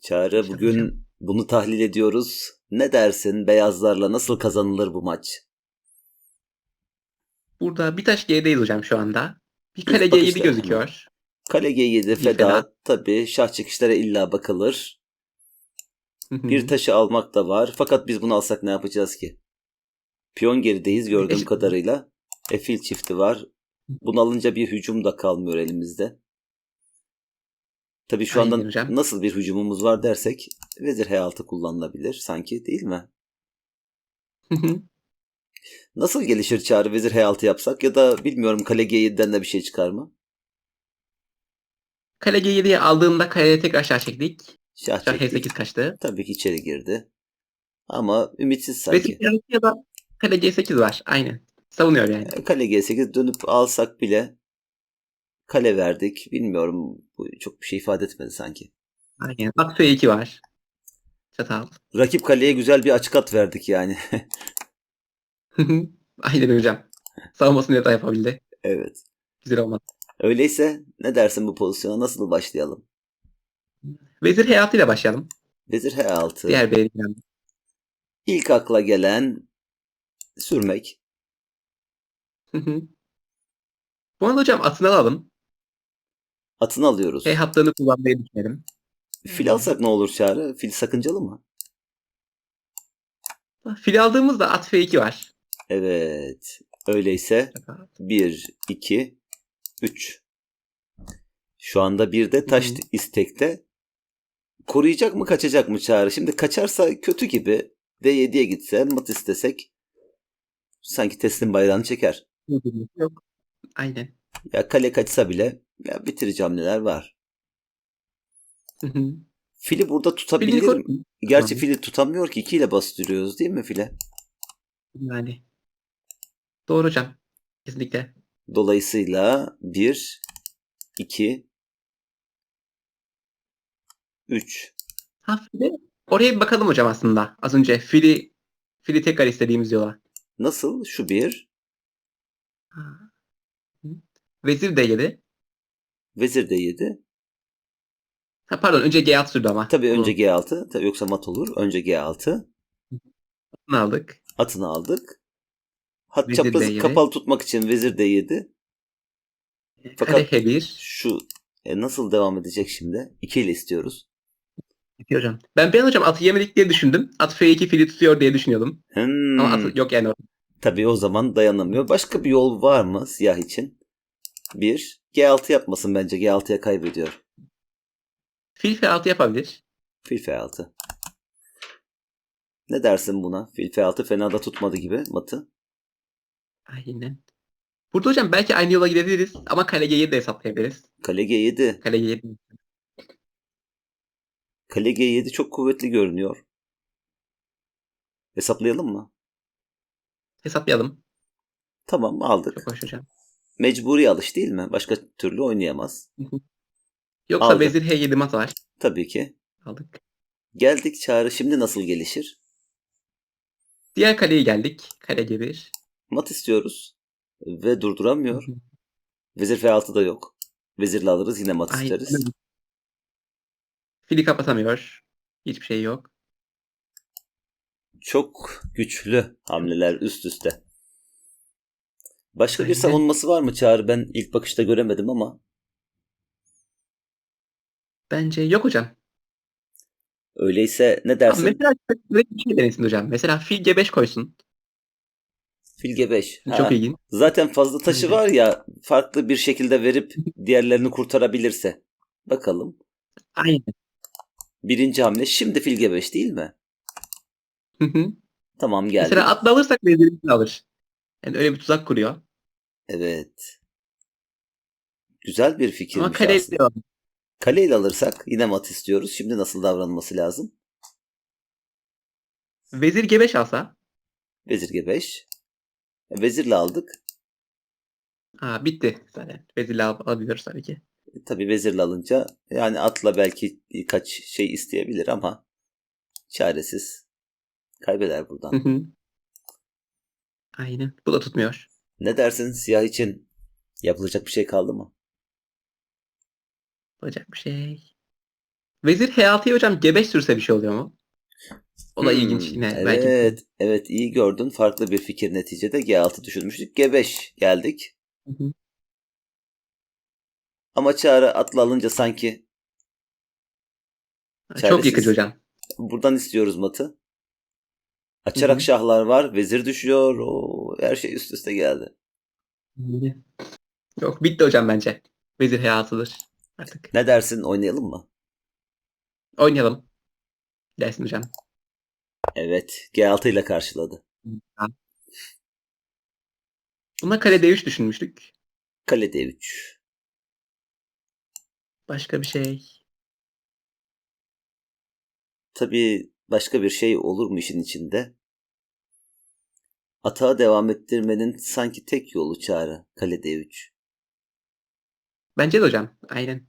Çağrı bugün bunu tahlil ediyoruz. Ne dersin beyazlarla nasıl kazanılır bu maç? Burada bir taş gerideyiz hocam şu anda. Bir kale bakışta G7 gözüküyor. Kale G7 Bir feda. feda. Tabii şah çekişlere illa bakılır. Bir taşı almak da var. Fakat biz bunu alsak ne yapacağız ki? Piyon gerideyiz gördüğüm kadarıyla. E fil çifti var. Bunu alınca bir hücum da kalmıyor elimizde. Tabii şu anda nasıl bir hücumumuz var dersek vezir H6 kullanılabilir sanki değil mi? Nasıl gelişir çağrı vezir H6 yapsak ya da bilmiyorum kale G7'den de bir şey çıkar mı? kale G7'yi aldığında kaleye tekrar aşağı çektik. Şah Şah çektik. H8 kaçtı. Tabii ki içeri girdi. Ama ümitsiz sanki. ya da kale G8 var. Aynen. Savunuyor yani. E, Kale G8 dönüp alsak bile kale verdik. Bilmiyorum bu çok bir şey ifade etmedi sanki. Aynen. At F2 var. Çatal. Rakip kaleye güzel bir açık at verdik yani. Aynen hocam. Savunmasını da yapabildi. evet. Güzel olmadı. Öyleyse ne dersin bu pozisyona nasıl başlayalım? Vezir H6 ile başlayalım. Vezir H6. Diğer elimden. İlk akla gelen sürmek. Bu arada hocam atını alalım. Atını alıyoruz. H hattını kullanmayı düşünelim. Fil alsak ne olur Çağrı? Fil sakıncalı mı? Fil aldığımızda at F2 var. Evet. Öyleyse 1, 2, 3. Şu anda bir de taş Hı hı. istekte. Koruyacak mı kaçacak mı Çağrı? Şimdi kaçarsa kötü gibi. D7'ye gitse mat istesek sanki teslim bayrağını çeker. Yok. Aynen. Ya kale kaçsa bile ya bitirici hamleler var. Hı hı. Fili burada tutabilir mi? koy- Gerçi Tamam. fili tutamıyor ki 2 ile bastırıyoruz değil mi file? Yani. Doğru hocam. Kesinlikle. Dolayısıyla 1, 2, 3. Ha fili. Oraya bir bakalım hocam aslında. Az önce fili fili tekrar istediğimiz yola. Nasıl? Şu 1, Ha. Vezir D7. Vezir D7. Ha, pardon önce G6 sürdü ama. Tabii önce Bunu G6. Tabii yoksa mat olur. Önce G6. aldık. Atını aldık. Hat Vezir çaprazı D7. kapalı tutmak için vezir D7. Fakat- Kale H1. Şu e, nasıl devam edecek şimdi? 2 ile istiyoruz. Bitiyor hocam. Ben bir an hocam atı yemedik diye düşündüm. At F2 fili tutuyor diye düşünüyordum. Hmm. Ama atı yok yani. Tabii o zaman dayanamıyor. Başka bir yol var mı siyah için? 1. G6 yapmasın bence. G6'ya kaybediyor. Fil F6 yapabilir. Fil F6. Ne dersin buna? Fil F6 fena da tutmadı gibi matı. Aynen. Burada hocam belki aynı yola gidebiliriz ama kale G7 de hesaplayabiliriz. Kale G7. Kale G7 Kale G7 çok kuvvetli görünüyor. Hesaplayalım mı? hesaplayalım. Tamam aldık. Çok hoş hocam. Mecburi alış değil mi? Başka türlü oynayamaz. Yoksa Aldım. vezir H7 mat var. Tabii ki. Aldık. Geldik çağrı şimdi nasıl gelişir? Diğer kaleye geldik. Kale G1. Mat istiyoruz. Ve durduramıyor. Vezir F6 da yok. Vezirle alırız yine mat Aynen. isteriz. Fili kapatamıyor. Hiçbir şey yok. Çok güçlü hamleler üst üste. Başka bir Aynen. savunması var mı Çağrı? Ben ilk bakışta göremedim ama. Bence yok hocam. Öyleyse ne Ama dersin? mesela direkt bir şey denesin hocam. Mesela fil G5 koysun. Fil G5. Ha, Çok ilginç. Zaten fazla taşı var ya farklı bir şekilde verip diğerlerini kurtarabilirse. Bakalım. Aynen. Birinci hamle şimdi fil G5 değil mi? Hı hı. Tamam geldi. Mesela atla alırsak vezirimizi alır. Yani öyle bir tuzak kuruyor. Evet. Güzel bir fikirmiş Ama kale aslında. Kaleyle alırsak yine mat istiyoruz. Şimdi nasıl davranması lazım? Vezir G5 alsa. Vezir G5. E, Vezirle aldık. Ha bitti zaten. Vezirle al- alabiliyoruz tabii ki. E, Tabii vezirle alınca yani atla belki birkaç şey isteyebilir ama çaresiz. Kaybeder buradan. Hı hı. Aynen. Bu da tutmuyor. Ne dersin siyah için? Yapılacak bir şey kaldı mı? Yapacak bir şey. Vezir H6'ya hocam G5 sürse bir şey oluyor mu? O da Hmm, ilginç yine. Evet, Belki. evet iyi gördün. Farklı bir fikir neticede. G6 düşünmüştük. G5 geldik. Hı hı. Ama çağrı atla alınca sanki Çok yıkıcı hocam. buradan istiyoruz matı. Açarak Hı hı. şahlar var. Vezir düşüyor. O her şey üst üste geldi. Yok bitti hocam bence. Vezir H6'dır. Artık Ne dersin oynayalım mı? oynayalım. Dersin hocam. Evet. G6 ile karşıladı. Buna kale D3 düşünmüştük. Kale D3. Başka bir şey. Tabii başka bir şey olur mu işin içinde? Atağa devam ettirmenin sanki tek yolu çağrı. Kale D3. Bence de hocam. Aynen.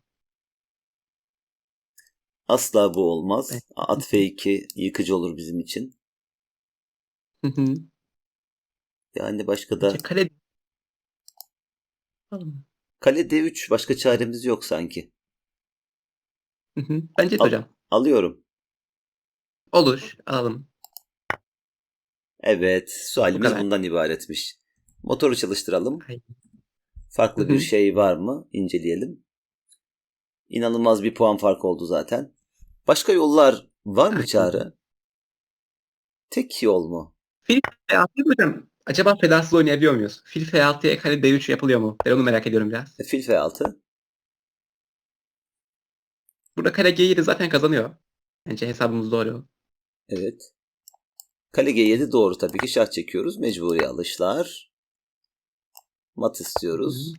Asla bu olmaz. Evet. At F2 yıkıcı olur bizim için. Hı hı. Yani başka da kale kale D3 başka çaremiz yok sanki. Hı hı. Bence de Al. hocam. Alıyorum. Olur. Alalım. Evet, sualimiz bundan ibaretmiş. Motoru çalıştıralım. Farklı bir şey var mı? İnceleyelim. İnanılmaz bir puan farkı oldu zaten. Başka yollar var mı. Çağrı? Tek yol mu? Fil F6 hocam. Acaba fedasız oynayabiliyor muyuz? Fil F6'ya kale D3 yapılıyor mu? Ben onu merak ediyorum biraz. E, Fil F6. Burada kale G7 zaten kazanıyor. Bence hesabımız doğru. Evet. Kale G7 doğru tabii ki. Şah çekiyoruz. Mecburi alışlar. Mat istiyoruz.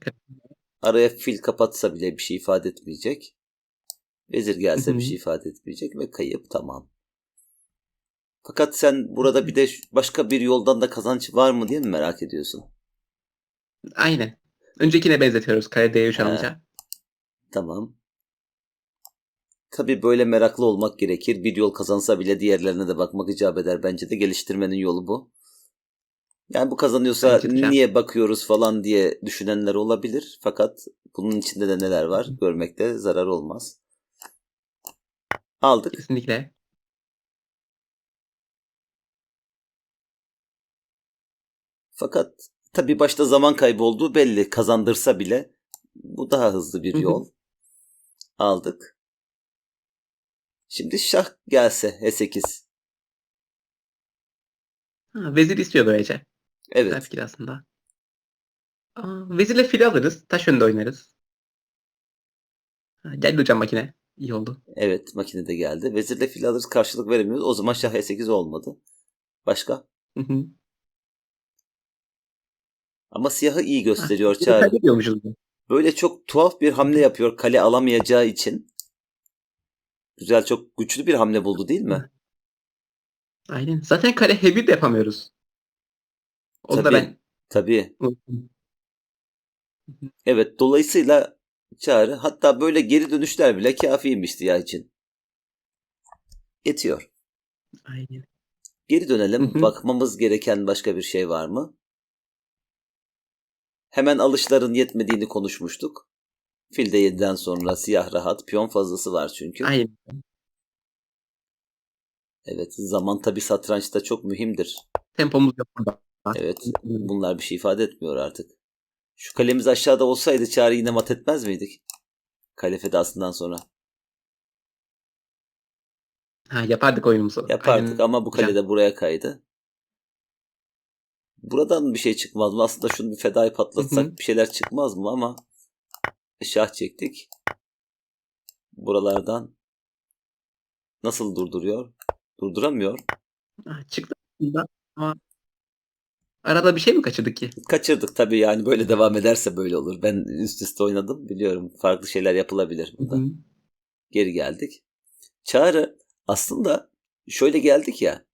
Araya fil kapatsa bile bir şey ifade etmeyecek. Vezir gelse bir şey ifade etmeyecek ve kayıp tamam. Fakat sen burada bir de başka bir yoldan da kazanç var mı diye mi merak ediyorsun? Aynen. Öncekine benzetiyoruz kale D3 He. alınca. Tamam. Tabii böyle meraklı olmak gerekir. Bir yol kazansa bile diğerlerine de bakmak icap eder. Bence de geliştirmenin yolu bu. Yani bu kazanıyorsa Bence niye bakıyoruz falan diye düşünenler olabilir. Fakat bunun içinde de neler var görmekte zarar olmaz. Aldık. Kesinlikle. Fakat tabii başta zaman kaybı olduğu belli. Kazandırsa bile bu daha hızlı bir yol. Aldık. Şimdi şah gelse H8. Ha, vezir istiyor böylece. Evet. fikir aslında. Aa, vezirle fil alırız. Taş önünde oynarız. Ha, geldi hocam makine. İyi oldu. Evet makinede geldi. Vezirle fil alırız karşılık veremiyoruz. O zaman şah H8 olmadı. Başka? Hı hı. Ama siyahı iyi gösteriyor Çağrı. Böyle çok tuhaf bir hamle yapıyor kale alamayacağı için. Güzel çok güçlü bir hamle buldu değil mi? Aynen. Zaten kale H1 de yapamıyoruz. Da Tabii. ben Tabii. Evet dolayısıyla Çağrı hatta böyle geri dönüşler bile kafiymiş siyah için. Yetiyor. Aynen. Geri dönelim. Hı hı. Bakmamız gereken başka bir şey var mı? Hemen alışların yetmediğini konuşmuştuk. Fil de 7'den sonra siyah rahat. Piyon fazlası var çünkü. Aynen. Evet zaman tabi satrançta çok mühimdir. Tempomuz yok burada. Evet bunlar bir şey ifade etmiyor artık. Şu kalemiz aşağıda olsaydı çağrı yine mat etmez miydik? Kale fedasından sonra. Ha, yapardık oyunumuzu. Yapardık Aynen. ama bu kale de buraya kaydı. Buradan bir şey çıkmaz mı? Aslında şunu bir fedayı patlatsak bir şeyler çıkmaz mı ama şah çektik. Buralardan nasıl durduruyor? Durduramıyor. Çıktı ama arada bir şey mi kaçırdık ki? Kaçırdık tabii yani böyle devam ederse böyle olur. Ben üst üste oynadım biliyorum. Farklı şeyler yapılabilir burada. Hı hı. Geri geldik. Çağrı aslında şöyle geldik ya.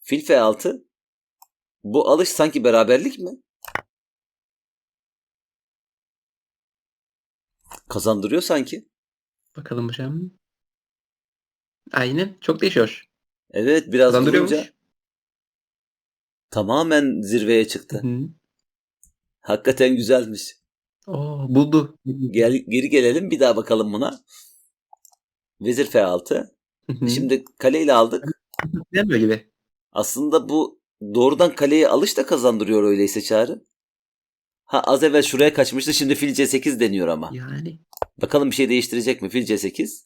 Fil F6 bu alış sanki beraberlik mi? Kazandırıyor sanki. Bakalım hocam. Aynen. Çok değişiyor. Evet biraz vurunca tamamen zirveye çıktı. hı. Hakikaten güzelmiş. Oo, buldu. Gel, geri gelelim bir daha bakalım buna. Vezir F6. Hı hı. Şimdi kaleyle aldık. Bilemiyor gibi. Aslında bu doğrudan kaleye alış da kazandırıyor öyleyse Çağrı. Ha az evvel şuraya kaçmıştı şimdi fil C8 deniyor ama. Yani. Bakalım bir şey değiştirecek mi fil C8?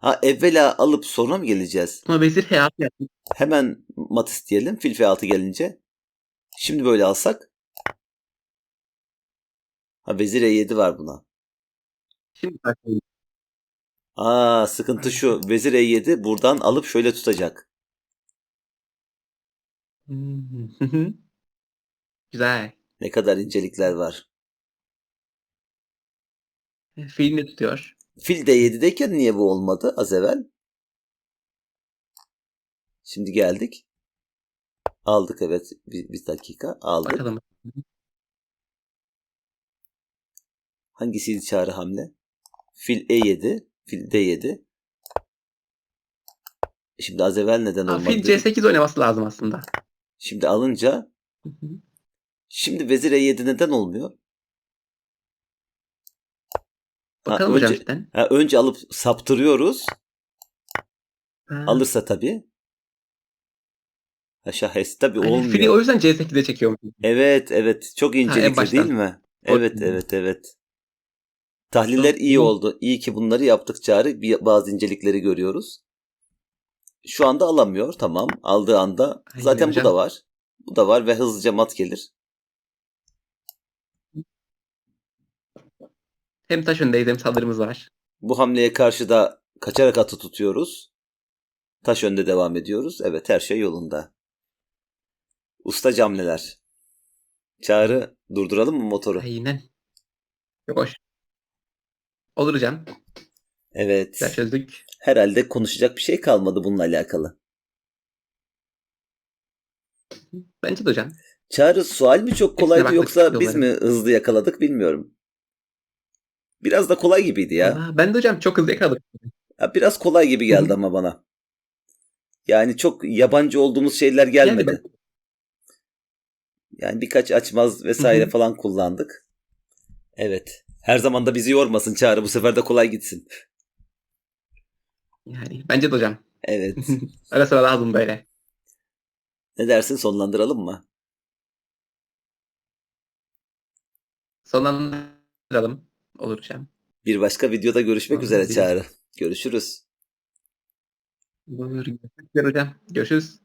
Ha evvela alıp sonra mı geleceğiz? Ama vezir H6 yaptı. Hemen mat isteyelim fil F6 gelince. Şimdi böyle alsak. Ha vezir E7 var buna. Şimdi başlayalım. Aa sıkıntı şu. Vezir E7 buradan alıp şöyle tutacak. Güzel. Ne kadar incelikler var. Filmi tutuyor. Fil D7'deyken niye bu olmadı az evvel? Şimdi geldik. Aldık evet. Bir, bir dakika. Aldık. Bakalım. Hangisiydi çağrı hamle? Fil E7. Fil D7. Şimdi az evvel neden olmadı? fil dedik. C8 oynaması lazım aslında. Şimdi alınca Hı hı. Şimdi vezir E7 neden olmuyor? Bakalım önce- hocam. Ha, önce alıp saptırıyoruz. Ha. Alırsa tabii. Ha şahes tabii Hani olmuyor. fili o yüzden C8'e çekiyor. Evet evet çok incelikli değil mi? Evet Doğru. evet evet. Tahliller iyi oldu. İyi ki bunları yaptık Çağrı. Bazı incelikleri görüyoruz. Şu anda alamıyor. Tamam. Aldığı anda zaten hocam. bu da var. Bu da var ve hızlıca mat gelir. Hem taş öndeyiz hem saldırımız var. Bu hamleye karşı da kaçarak atı tutuyoruz. Taş önde devam ediyoruz. Evet her şey yolunda. Usta camleler. Çağrı durduralım mı motoru? Aynen. Yok hoş. Olur hocam. Evet. Çözdük. Herhalde konuşacak bir şey kalmadı bununla alakalı. Bence de hocam. Çağrı sual mi çok kolaydı yoksa biz mi hızlı yakaladık bilmiyorum. Biraz da kolay gibiydi ya. Aa, ben de hocam çok hızlı yakaladım. Ya Biraz kolay gibi geldi ama bana. Yani çok yabancı olduğumuz şeyler gelmedi. Yani Yani birkaç açmaz vesaire falan kullandık. Evet. Her zaman da bizi yormasın Çağrı. Bu sefer de kolay gitsin. Yani bence de hocam. Evet. Ara sıra lazım böyle. ne dersin sonlandıralım mı? Sonlandıralım. Olur hocam. Bir başka videoda görüşmek Tamam, üzere. Çağrı. Görüşürüz. Olur. Görüşürüz hocam. Görüşürüz.